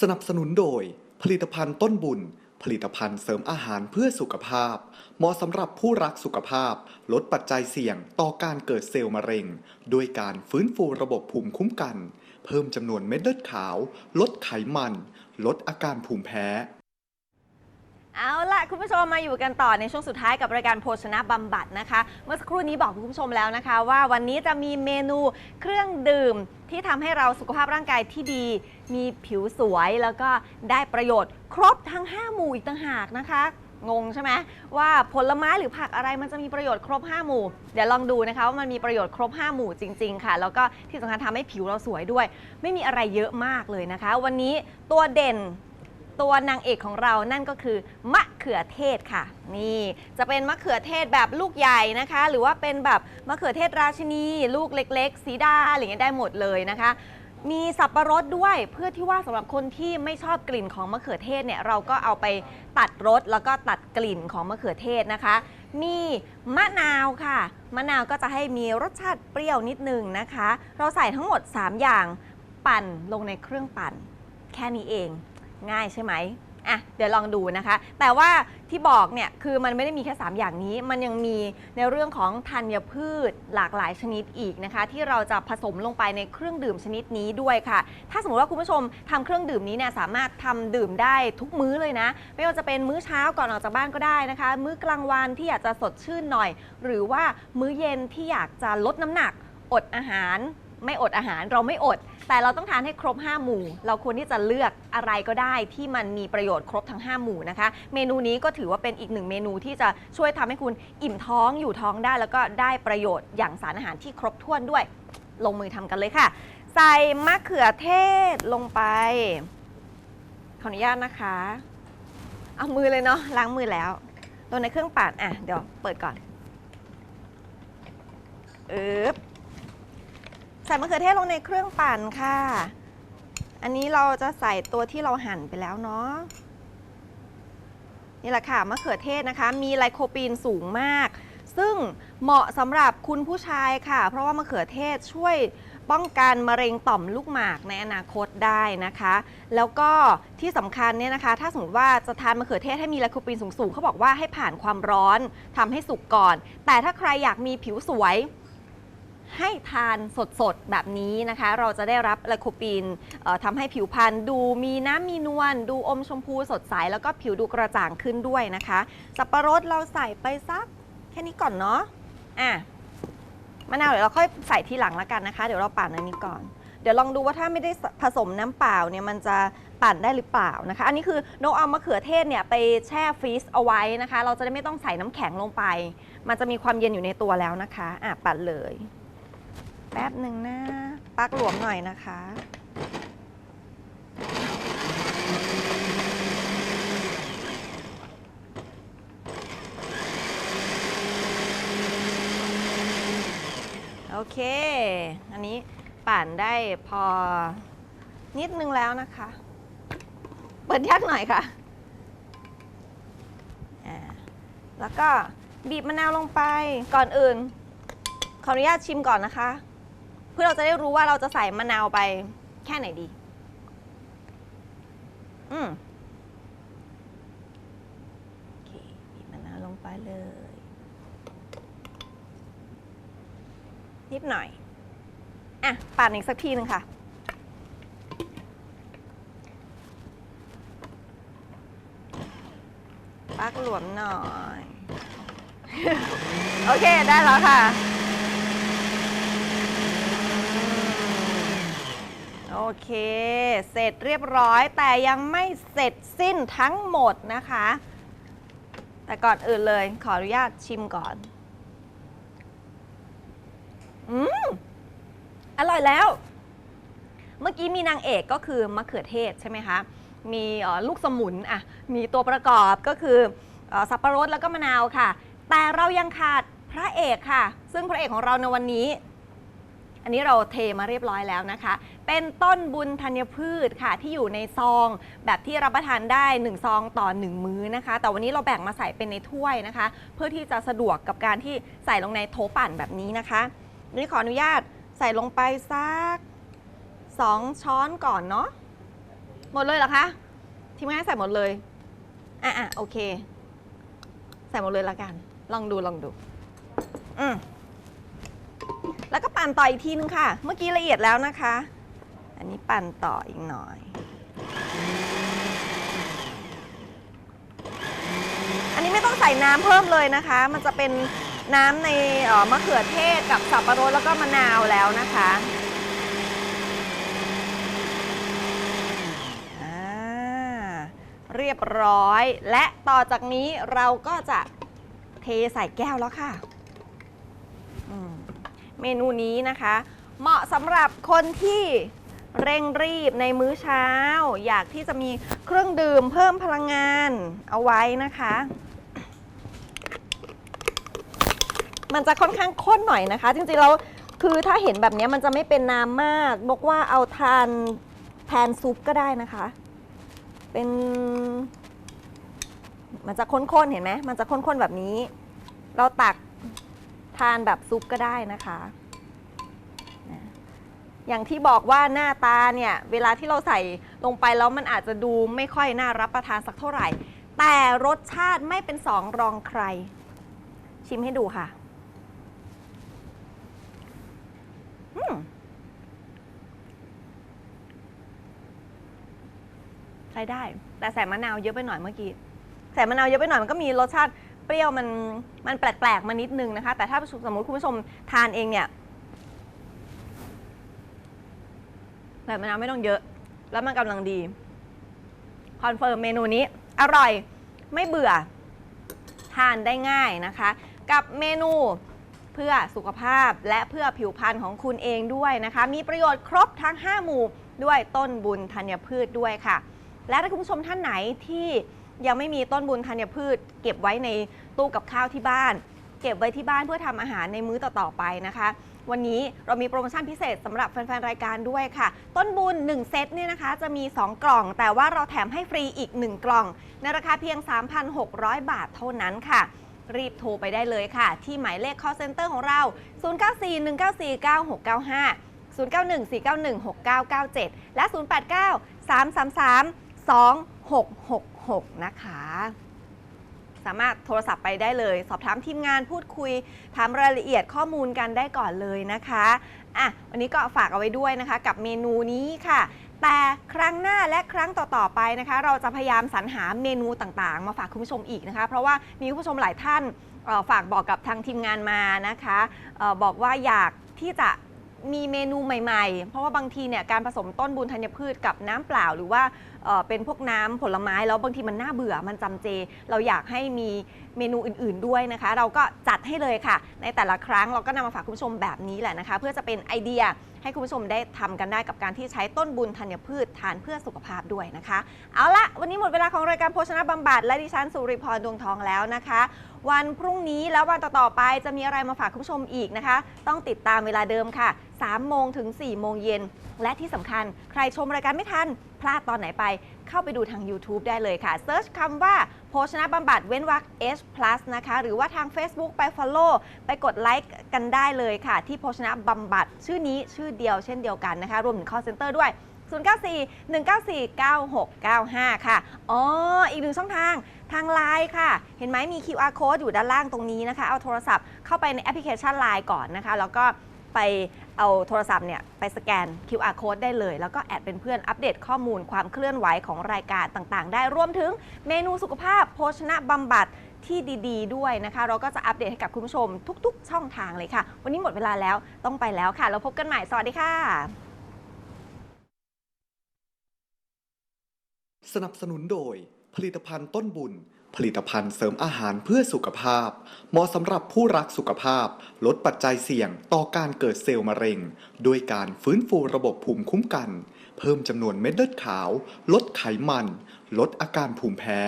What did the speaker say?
สนับสนุนโดย ผลิตภัณฑ์ต้นบุญ ผลิตภัณฑ์เสริมอาหารเพื่อสุขภาพ เหมาะสำหรับผู้รักสุขภาพ ลดปัจจัยเสี่ยงต่อการเกิดเซลล์มะเร็ง ด้วยการฟื้นฟูระบบภูมิคุ้มกัน เพิ่มจำนวนเม็ดเลือดขาว ลดไขมัน ลดอาการภูมิแพ้ เอาล่ะคุณผู้ชมมาอยู่กันต่อในช่วงสุดท้ายกับรายการโภชนะบำบัดนะคะ เมื่อสักครู่นี้บอกคุณผู้ชมแล้วนะคะ ว่าวันนี้จะมีเมนูเครื่องดื่มที่ทำให้เราสุขภาพร่างกายที่ดี มีผิวสวยแล้วก็ได้ประโยชน์ครบทั้ง 5 หมู่อีกต่างหากนะคะ งงใช่ไหมว่าผลไม้หรือผักอะไรมันจะมีประโยชน์ครบ 5 หมู่ เดี๋ยวลองดูนะคะว่ามันมีประโยชน์ครบ 5 หมู่จริง ๆ ค่ะ แล้วก็ที่สำคัญทำให้ผิวเราสวยด้วย ไม่มีอะไรเยอะมากเลยนะคะ วันนี้ตัวเด่น ตัวนางเอกของเรานั่นก็คือมะเขือเทศค่ะ นี่ จะเป็นมะเขือเทศแบบลูกใหญ่นะคะ หรือว่าเป็นแบบมะเขือเทศราชินี ลูกเล็ก ๆ สีดาอะไรเงี้ยได้หมดเลยนะคะ มีสับประรดด้วยเพื่อที่ว่าสำหรับคนที่ไม่ชอบกลิ่นของมะเขือเทศเนี่ยเราก็เอาไปตัดรสแล้วก็ตัดกลิ่นของมะเขือเทศนะคะ มีมะนาวค่ะ มะนาวก็จะให้มีรสชาติเปรี้ยวนิดนึงนะคะ เราใส่ทั้งหมด 3 อย่างปั่นลงในเครื่องปั่น แค่นี้เอง ง่ายใช่ไหมอะเดี๋ยวลองดูนะคะ แต่ว่าที่บอกเนี่ยคือมันไม่ได้มีแค่ 3 อย่างนี้ มันยังมีในเรื่องของธัญพืชหลากหลายชนิดอีกนะคะ ที่เราจะผสมลงไปในเครื่องดื่มชนิดนี้ด้วยค่ะ ถ้าสมมติว่าคุณผู้ชมทำเครื่องดื่มนี้เนี่ยสามารถทำดื่มได้ทุกมื้อเลยนะ ไม่ว่าจะเป็นมื้อเช้าก่อนออกจากบ้านก็ได้นะคะ มื้อกลางวันที่อยากจะสดชื่นหน่อย หรือว่ามื้อเย็นที่อยากจะลดน้ำหนัก อดอาหาร ไม่อดอาหารเราไม่อด แต่เราต้องทานให้ครบ 5 หมู่ เราควรที่จะเลือกอะไรก็ได้ที่มันมีประโยชน์ครบทั้ง 5 หมู่นะคะ เมนูนี้ก็ถือว่าเป็นอีกหนึ่งเมนูที่จะช่วยทำให้คุณอิ่มท้องอยู่ท้องได้ แล้วก็ได้ประโยชน์อย่างสารอาหารที่ครบถ้วนด้วย ลงมือทำกันเลยค่ะ ใส่มะเขือเทศลงไป ขออนุญาตนะคะ เอามือเลยเนาะล้างมือแล้วตัวในเครื่องปั่นอะเดี๋ยวเปิดก่อนอึ๊บ ส่มะเขือเทศลงในเครื่องปั่นค่ะ อันนี้เราจะใส่ตัวที่เราหั่นไปแล้วเนาะ นี่แหละค่ะมะเขือเทศนะคะ มีไลโคปีนสูงมาก ซึ่งเหมาะสำหรับคุณผู้ชายค่ะ เพราะว่ามะเขือเทศช่วยป้องกันมะเร็งต่อมลูกหมากในอนาคตได้นะคะ แล้วก็ที่สำคัญเนี่ยนะคะ ถ้าสมมติว่าจะทานมะเขือเทศให้มีไลโคปีนสูงๆเขาบอกว่าให้ผ่านความร้อนทำให้สุกก่อน แต่ถ้าใครอยากมีผิวสวย ให้ทานสดๆ แบบนี้นะคะ เราจะได้รับไลโคปีนทำให้ผิวพรรณดูมีน้ำมีนวลดูอมชมพูสดใส แล้วก็ผิวดูกระจ่างขึ้นด้วยนะคะ สับปะรดเราใส่ไปสักแค่นี้ก่อนเนาะอะมะนาวเดี๋ยวเราค่อยใส่ทีหลังแล้วกันนะคะ เดี๋ยวเราปั่นอันนี้ก่อน เดี๋ยวลองดูว่าถ้าไม่ได้ผสมน้ำเปล่าเนี่ยมันจะปั่นได้หรือเปล่านะคะ อันนี้คือนกเอามะเขือเทศเนี่ยไปแช่ฟรีซเอาไว้นะคะ เราจะได้ไม่ต้องใส่น้ำแข็งลงไป มันจะมีความเย็นอยู่ในตัวแล้วนะคะ อะ ปั่นเลย แป๊บหนึ่งนะปักหลวมหน่อยนะคะ โอเค อันนี้ปั่นได้พอนิดนึงแล้วนะคะ เปิดยากหน่อยค่ะอ่าแล้วก็บีบมะนาวลงไปก่อนอื่น ขออนุญาตชิมก่อนนะคะ พื่อเราจะได้รู้ว่าเราจะใส่มะนาวไปแค่ไหนดี อืมโอเคบีบมะนาวลงไปเลย นิดหน่อย อะปั่นอีกสักทีหนึ่งค่ะปักหลวมหน่อย โอเค ได้แล้วค่ะ โอ เค เสร็จเรียบร้อยแต่ยังไม่เสร็จสิ้นทั้งหมดนะคะ แต่ก่อนอื่นเลยขออนุญาตชิมก่อน อืม อร่อยแล้ว เมื่อกี้มีนางเอกก็คือมะเขือเทศใช่ไหมคะ มีลูกสมุนอะ มีตัวประกอบก็คือเออสับปะรดแล้วก็มะนาวค่ะ แต่เรายังขาดพระเอกค่ะ ซึ่งพระเอกของเราในวันนี้ อันนี้เราเทมาเรียบร้อยแล้วนะคะ เป็นต้นบุญธัญพืชค่ะที่อยู่ในซอง แบบที่รับประทานได้ 1 ซองต่อ 1 มื้อนะคะ แต่วันนี้เราแบ่งมาใส่เป็นในถ้วยนะคะ เพื่อที่จะสะดวกกับการที่ใส่ลงในโถปั่นแบบนี้นะคะนี่ขออนุญาตใส่ลงไปสัก 2 ช้อนก่อนเนาะหมดเลยเหรอคะทีมงานให้ใส่หมดเลยอะอะโอเค ใส่หมดเลยละกัน ลองดูลองดู อืม แล้วก็ปั่นต่ออีกทีนึงค่ะ เมื่อกี้ละเอียดแล้วนะคะ อันนี้ปั่นต่ออีกหน่อย อันนี้ไม่ต้องใส่น้ำเพิ่มเลยนะคะ มันจะเป็นน้ำในมะเขือเทศกับสับปะรดแล้วก็มะนาวแล้วนะคะอ่าเรียบร้อย และต่อจากนี้เราก็จะเทใส่แก้วแล้วค่ะ เมนูนี้นะคะ เหมาะสำหรับคนที่เร่งรีบในมื้อเช้า อยากที่จะมีเครื่องดื่มเพิ่มพลังงานเอาไว้นะคะ มันจะค่อนข้างข้นหน่อยนะคะ จริงๆแล้วคือถ้าเห็นแบบนี้มันจะไม่เป็นน้ำมากบอกว่าเอาทานแทนซุปก็ได้นะคะ เป็น มันจะข้นๆเห็นไหมมันจะข้นๆแบบนี้ เราตัก ทานแบบซุปก็ได้นะคะอย่างที่บอกว่าหน้าตาเนี่ยเวลาที่เราใส่ลงไปแล้วมันอาจจะดูไม่ค่อยน่ารับประทานสักเท่าไหร่ แต่รสชาติไม่เป็นสองรองใคร ชิมให้ดูค่ะใช้ได้ แต่ใส่มะนาวเยอะไปหน่อยเมื่อกี้ใส่มะนาวเยอะไปหน่อยมันก็มีรสชาติ ปรี้ยวมันมันแปลกๆมานิดนึงนะคะ แต่ถ้าสมมติคุณผู้ชมทานเองเนี่ยใส่มะนาวไม่ต้องเยอะ แล้วมันกำลังดี คอนเฟิร์มเมนูนี้ อร่อยไม่เบื่อ ทานได้ง่ายนะคะ กับเมนูเพื่อสุขภาพและเพื่อผิวพรรณของคุณเองด้วยนะคะ มีประโยชน์ครบทั้ง 5 หมู่ด้วยต้นบุญธัญพืชด้วยค่ะ และถ้าคุณผู้ชมท่านไหนที่ ยังไม่มีต้นบุญธัญพืช เก็บไว้ในตู้กับข้าวที่บ้าน เก็บไว้ที่บ้านเพื่อทำอาหารในมื้อต่อๆไปนะคะ วันนี้เรามีโปรโมชั่นพิเศษสำหรับแฟนๆรายการด้วยค่ะ ต้นบุญ 1 เซตเนี่ยนะคะ จะมี 2 กล่อง แต่ว่าเราแถมให้ฟรีอีก 1 กล่อง ในราคาเพียง 3,600 บาทเท่านั้นค่ะรีบโทรไปได้เลยค่ะ ที่หมายเลข call center ของเรา 0941949695 0914916997 และ 6 นะคะ สามารถโทรศัพท์ไปได้เลย สอบถามทีมงานพูดคุย ถามรายละเอียดข้อมูลกันได้ก่อนเลยนะคะอะวันนี้ก็ฝากเอาไว้ด้วยนะคะ กับเมนูนี้ค่ะแต่ครั้งหน้าและครั้งต่อ ๆ ไปนะคะ เราจะพยายามสรรหาเมนูต่างๆ มาฝากคุณผู้ชมอีกนะคะ เพราะว่ามีคุณผู้ชมหลายท่านออฝากบอกกับทางทีมงานมานะคะออบอกว่าอยากที่จะมีเมนูใหม่ ๆ เพราะว่าบางทีเนี่ยการผสมต้นบุญธัญพืชกับน้ำเปล่า หรือว่า เป็นพวกน้ำผลไม้แล้วบางทีมันน่าเบื่อมันจำเจ เราอยากให้มีเมนูอื่น ๆด้วยนะคะ เราก็จัดให้เลยค่ะ ในแต่ละครั้งเราก็นำมาฝากคุณผู้ชมแบบนี้แหละนะคะ เพื่อจะเป็นไอเดียให้คุณผู้ชมได้ทำกันได้กับการที่ใช้ต้นบุญธัญพืชทานเพื่อสุขภาพด้วยนะคะ เอาละวันนี้หมดเวลาของรายการโภชนะบำบัดและดิฉันสุริพรดวงทองแล้วนะคะ วันพรุ่งนี้แล้ววันต่อๆไปจะมีอะไรมาฝากคุณผู้ชมอีกนะคะ ต้องติดตามเวลาเดิมค่ะ3โมงถึง4โมงเย็นและที่สำคัญใครชมรายการไม่ทัน พลาดตอนไหนไป เข้าไปดูทาง YouTube ได้เลยค่ะเซิร์ชคำว่าโภชนะบำบัดเว้นวรรค H plus นะคะ หรือว่าทาง Facebook ไป Follow ไปกดไลค์กันได้เลยค่ะ ที่โภชนะบำบัดชื่อนี้ชื่อเดียวเช่นเดียวกันนะคะ รวมถึง call center ด้วย 094 194 9695 ค่ะ อ๋อ อีกหนึ่งช่องทาง ทางไลน์ค่ะ เห็นไหมมี QR code อยู่ด้านล่างตรงนี้นะคะ เอาโทรศัพท์เข้าไปในแอปพลิเคชัน Line ก่อนนะคะ แล้วก็ ไปเอาโทรศัพท์เนี่ยไปสแกน QR code ได้เลย แล้วก็แอดเป็นเพื่อนอัปเดตข้อมูลความเคลื่อนไหวของรายการต่างๆ ได้รวมถึงเมนูสุขภาพโภชนะบำบัดที่ดีๆ ด้วยนะคะ เราก็จะอัปเดตให้กับคุณผู้ชมทุก ๆ ช่องทางเลยค่ะ วันนี้หมดเวลาแล้วต้องไปแล้วค่ะ เราพบกันใหม่ สวัสดีค่ะ สนับสนุนโดยผลิตภัณฑ์ต้นบุญ ผลิตภัณฑ์เสริมอาหารเพื่อสุขภาพ เหมาะสำหรับผู้รักสุขภาพ ลดปัจจัยเสี่ยงต่อการเกิดเซลล์มะเร็ง ด้วยการฟื้นฟูระบบภูมิคุ้มกัน เพิ่มจำนวนเม็ดเลือดขาว ลดไขมัน ลดอาการภูมิแพ้